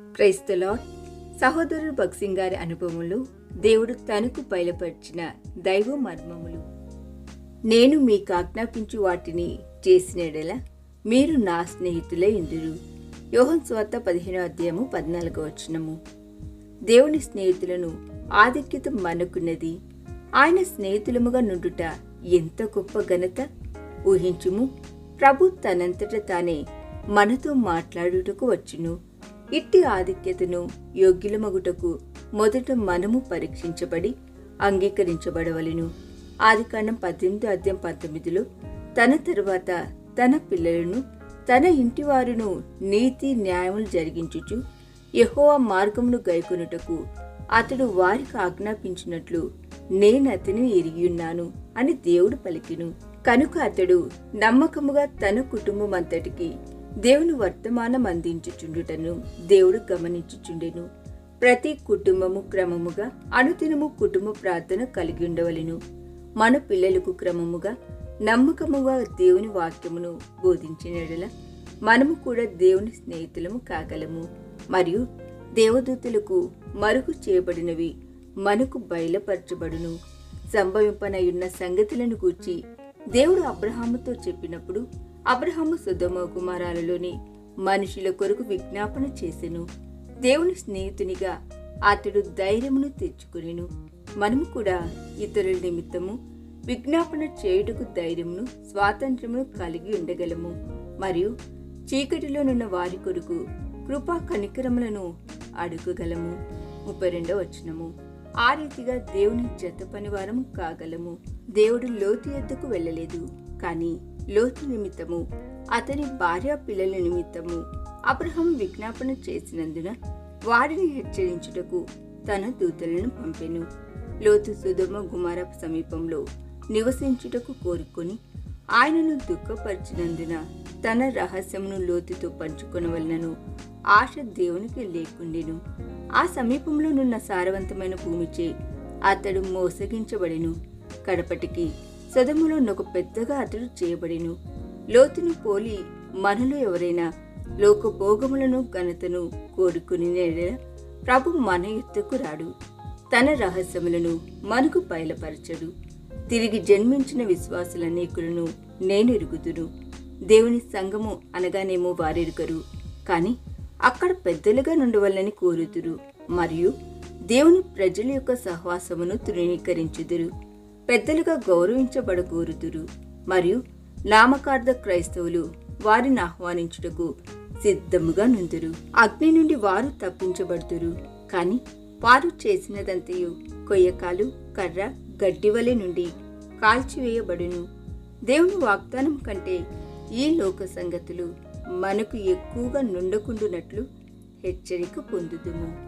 క్రైస్తలో సహోదరుడు భక్సింగ్ గారి అనుభవములు దేవుడు తనకు బయలుపరిచిన దైవ మర్మములు. నేను మీకు ఆజ్ఞాపించు వాటిని చేసినడల మీరు నా స్నేహితులే ఇందురు. యోహన్ స్వార్త పదిహేనో అధ్యాయము పద్నాలుగో వచనము. దేవుని స్నేహితులను ఆధిక్యత మనకున్నది. ఆయన స్నేహితులముగా నుండుట ఎంత గొప్ప ఘనత? ఊహించుము. ప్రభు తనంతట తానే మనతో మాట్లాడుటకు వచ్చును. ఇట్టి ఆధిక్యతను యోగ్యులమగుటకు మొదట మనము పరీక్షించబడి అంగీకరించబడవలెను. ఆదికాండం పద్దెనిమిది అధ్యాయం పంతొమ్మిదిలో తన తరువాత తన పిల్లలను తన ఇంటివారును నీతి న్యాయములు జరిగించుచు యెహోవా మార్గమును గైకొనుటకు అతడు వారికి ఆజ్ఞాపించినట్లు నేను అతని ఎరిగియున్నాను అని దేవుడు పలికిను. కనుక అతడు నమ్మకముగా తన కుటుంబం అంతటికి దేవుని వర్తమానం అందించుచుండుటను దేవుడు గమనించుచుండెను. ప్రతి కుటుంబము క్రమముగా అనుదినము కుటుంబ ప్రార్థన కలిగి ఉండవలెను మన పిల్లలకు క్రమముగా నమ్మకముగా దేవుని వాక్యమును బోధించినడల మనము కూడా దేవుని స్నేహితులము కాగలము. మరియు దేవదూతలకు మరుగు చేయబడినవి మనకు బయలుపరచబడును. సంభవింపనయున్న సంగతులను గూర్చి దేవుడు అబ్రహాముతో చెప్పినప్పుడు అబ్రహాము సుధమ కుమారాలలోని మనుషుల కొరకు విజ్ఞాపన చేసెను. దేవుని స్నేహితునిగా అతడు ధైర్యమును తెచ్చుకునేను. మనము కూడా ఇతరుల నిమిత్తము విజ్ఞాపన చేయుటకు ధైర్యమును స్వాతంత్రమును కలిగి ఉండగలము. మరియు చీకటిలోనున్న వారి కొరకు కృపా కనికరములను అడుగగలము. ముప్పై రెండో వచనము. ఆ రీతిగా దేవుని జత పనివారము కాగలము. దేవుడు లోతు ఎద్దుకు వెళ్ళలేదు. కానీ లోతు నిమిత్తము అతని భార్య పిల్లల నిమిత్తము అబ్రహం విజ్ఞాపన చేసినందున వారిని హెచ్చరించుటకు తన దూతలను పంపెను. లోతు సుధమ గుమార సమీపంలో నివసించుటకు కోరుకొని ఆయనను దుఃఖపరిచినందున తన రహస్యమును లోతుతో పంచుకొనవలనను ఆశ దేవునికి లేకుండెను. ఆ సమీపంలోనున్న సారవంతమైన భూమిచే అతడు మోసగించబడెను. కడపటికి సదములో నొక పెద్దగా అతడు చేయబడిను. లోతును పోలి మనలో ఎవరైనా లోక భోగములను ఘనతను కోరుకుని ప్రభు మన ఎత్తుకు రాడు. తన రహస్యములను మనకు బయలుపరచడు. తిరిగి జన్మించిన విశ్వాసులనేకులను నేను ఎరుగుదును. దేవుని సంఘము అనగానేమో వారెరుగరు. కానీ అక్కడ పెద్దలుగా నుండవల్లని కోరుదురు. మరియు దేవుని ప్రజల యొక్క సహవాసమును తృణీకరించుదురు. పెద్దలుగా గౌరవించబడగోరుదురు మరియు నామకార్థ క్రైస్తవులు వారిని ఆహ్వానించుటకు సిద్ధముగా నుందురు. అగ్ని నుండి వారు తప్పించబడుతురు కాని వారు చేసినదంతయు కొయ్యకాలు కర్ర గడ్డివలె నుండి కాల్చివేయబడును. దేవుని వాగ్దానం కంటే ఈ లోక సంగతులు మనకు ఎక్కువగా నుండకుండునట్లు హెచ్చరిక పొందుదుము.